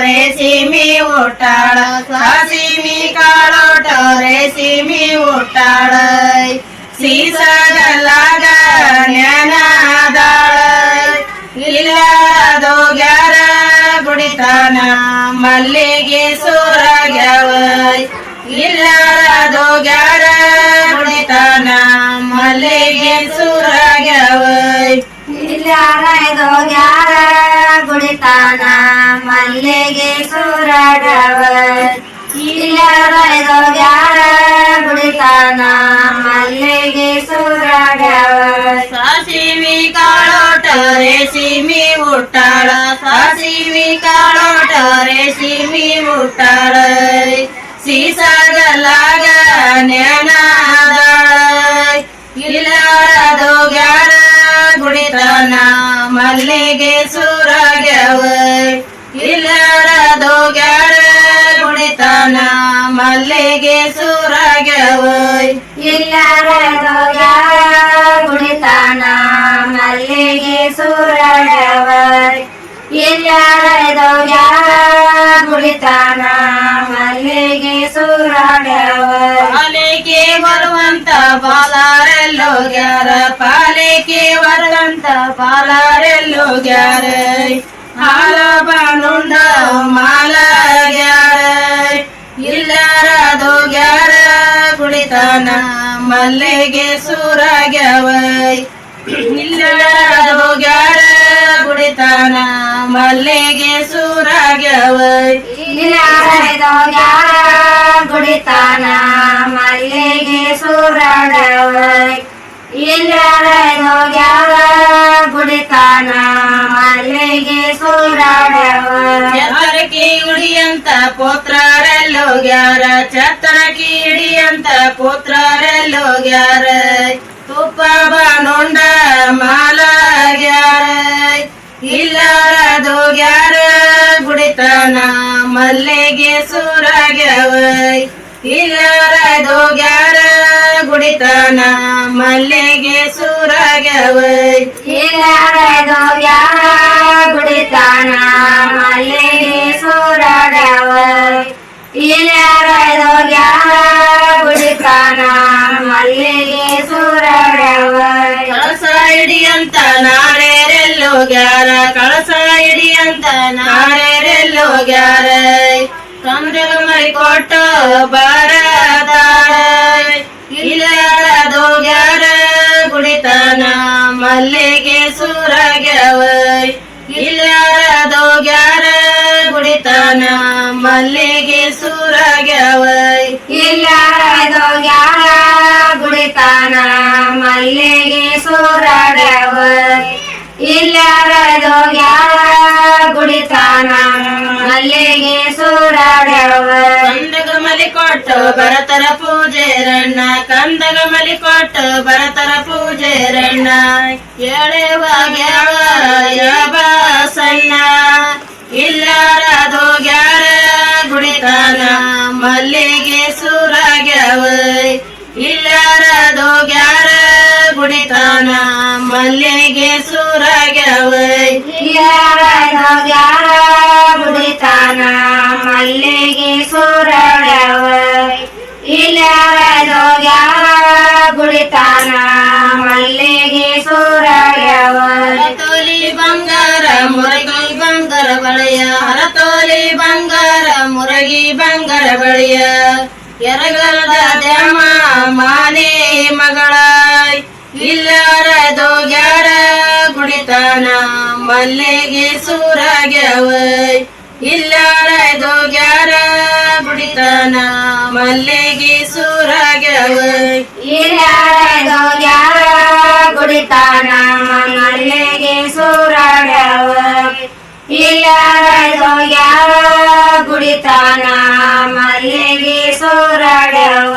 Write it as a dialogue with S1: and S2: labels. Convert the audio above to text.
S1: ರೇಸಿಮಿ ಊಟಾಳ ಸಾಸಿಮಿ ಕಾಳೋಟ ರೇಸಿಮಿ ಊಟಾಳ ಸೀಸಗಲಾಗ ಜ್ಞಾನದಾಳ ಇಲ್ಲದೋ ಗ್ಯಾರ ಕುಡಿತಾನ ಮಲ್ಲಿಗೆ ಸೂರಾಗ್ಯಾವ. ಇಲ್ಲದೋ ಗ್ಯಾರ ಕುಡಿತಾನ ಮಲ್ಲಿಗೆ ಸೂರಾಗ್ಯಾವ.
S2: ಇಲ್ಲಾರೈದೋ ಯಾರ ಗುಡಿತಾನ ಮಲ್ಲಿಗೆ ಸೂರಡವ ಇಲ್ಲಾರೈದೋ ಯಾರ ಗುಡಿತಾನ ಮಲ್ಲಿಗೆ ಸೂರಡವ
S1: ಸಾಸಿವಿ ಕಾಳೋಟ, ರೇಸಿಮಿ ಊಟಾಳ ಸಾಸಿವಿ ಕಾಳೋಟ, ರೇಸಿಮಿ ಊಟಾಳ ಸೀಸಗಲಾಗ ಜ್ಞಾನದಾಳ ಮಲ್ಲಿಗೆ ಸುರಗವು ಇಲ್ಲ ಕುಣಿತಾನ ಮಲ್ಲಿಗೆ ಸುರಗವ
S2: ಇಲ್ಲಾರೈದೋ ಕುಣಿತಾನ ಮಲ್ಲಿಗೆ ಸುರಗವ
S1: ಪಾಲಿಕೆ ಬರುವಂತ ಬಾಲಾರೆಲ್ಲೋ ಗ್ಯಾರ. ಪಾಲಿಕೆ ಬರುವಂತ ಬಾಲಾರೆಲ್ಲೋ ಗ್ಯಾರ. ಹಾಲ ಬಾನುಂಡ ಮಾಲ ಕುಳಿತಾನ ಮಲ್ಲಿಗೆ ಸೂರಾಗ್ಯವೈ. ಇಲ್ಲರದು ಗ್ಯಾರ ಮಲ್ಲಿಗೆ ಸೂರಾಗ್ಯವೈ.
S2: ಗುಡಿತಾನ ಮಲ್ಲಿಗೆ ಸೂರಾಗ್ಯವೈ. ಇಲ್ಲ ಯಾರ ಗುಡಿತಾನ ಮಲ್ಲಿಗೆ
S1: ಚತ್ತರಕಿ ಉಡಿಯಂತ ಪೋತ್ರರೆಲ್ಲೋ ಗ್ಯಾರ. ಚತ್ತರಕಿ ಹಿಡಿಯಂತ ಪೋತ್ರರೆಲ್ಲೋ ಗ್ಯಾರ. ತುಪ್ಪ ಬಾನುಂಡ ಮಾಲ ಗ್ಯಾರ. ಇಲ್ಲರದು ಗ್ಯಾರ. ಮಲ್ಲೆಗೆ ಸೂರಾಗ್ಯಾವೈ. ಇಲ್ಲರದು ಗ್ಯಾರ. ಗುಡಿತನ ಮಲ್ಲಿಗೆ ಸೂರಾಗ್ಯಾವೈ
S2: ಯಾರ ಗುಡಿತಾನ ಮಲ್ಲಿಗೆ ಸೂರಡವ ಇಲ್ಲಾರೈದೋ ಯಾರ ಗುಡಿತಾನ ಮಲ್ಲಿಗೆ
S1: ಕಳಸ ಹಿಡಿಯಂತ ನಾರೇರೆಲ್ಲೋ ಗ್ಯಾರ ಕಳಸ ಹಿಡಿಯಂತ ನಾರೇರೆಲ್ಲೋ ಗ್ಯಾರ. ಕಂದಗ ಮರಿ ಕೊಟ್ಟು ಬಾರದಾಳ ಮಲ್ಲಿಗೆ ಸೂರಾಗ್ಯಾವೈ ಇಲ್ಲಾರದೋ ಗ್ಯಾರ ಗುಡಿತಾನ. ಮಲ್ಲಿಗೆ ಸೂರಾಗ್ಯಾವೈ
S2: ಇಲ್ಲಾರದೋ ಗ್ಯಾರ ಗುಡಿತಾನ. ಮಲ್ಲಿಗೆ ಸೂರಡವ ಇಲ್ಲಾರದೋ ಗ್ಯಾರ ಗುಡಿತಾನ. ಮಲ್ಲಿಗೆ ಸೂರಡವ
S1: ಕಂದಗ ಮಲಿ ಕೊಟ್ಟು ಬರತರ ಪೂಜೆ ರಣ್ಣ, ಕಂದಗ ಮಲಿ ಕೊಟ್ಟು ಭರತರ ಪೂಜೆ ರಣ್ಣ. ಎಳೆವ ಗ್ಯಾವ ಸಣ್ಣ. ಇಲ್ಲಾರದು ಗ್ಯಾರ ಗುಡಿತಾನ ಮಲ್ಲಿಗೆ ಸುರಾಗ್ಯಾವ. ಇಲ್ಲಾರದು ಗ್ಯಾರ ಗುಡಿತಾನ ಮಲ್ಲಿಗೆ ಸೂರಾಗ್ಯಾವೈ.
S2: ಇಲ್ಲಾರದು ಗ್ಯಾರ ಗುಡಿತಾನ
S1: ಬಳೆಯ ಹರತೋಲಿ ಬಂಗಾರ, ಮುರಗಿ ಬಂಗಾರ ಬಳಿಯ. ಎರಗಲದ ದ್ಯಾಮ, ಮಾನೆ ಮಗಳ. ಇಲ್ಲಾರ ದೋಗ್ಯಾರ ಗುಡಿತಾನ ಮಲ್ಲಿಗೆ ಸೂರಾಗ್ಯಾವ. ಇಲ್ಲಾರ ದೋಗ್ಯಾರ ಗುಡಿತಾನ ಮಲ್ಲಿಗೆ ಸೂರಾಗ್ಯಾವ.
S2: ಇಲ್ಲಾರ ದೋಗ್ಯಾರ ಗುಡಿತಾನ ಮಲ್ಲಿಗೆ ಸೂರಡವ ಗುಡಿತಾನ ಮಲ್ಲಿಗೆ ಸೂರಡವ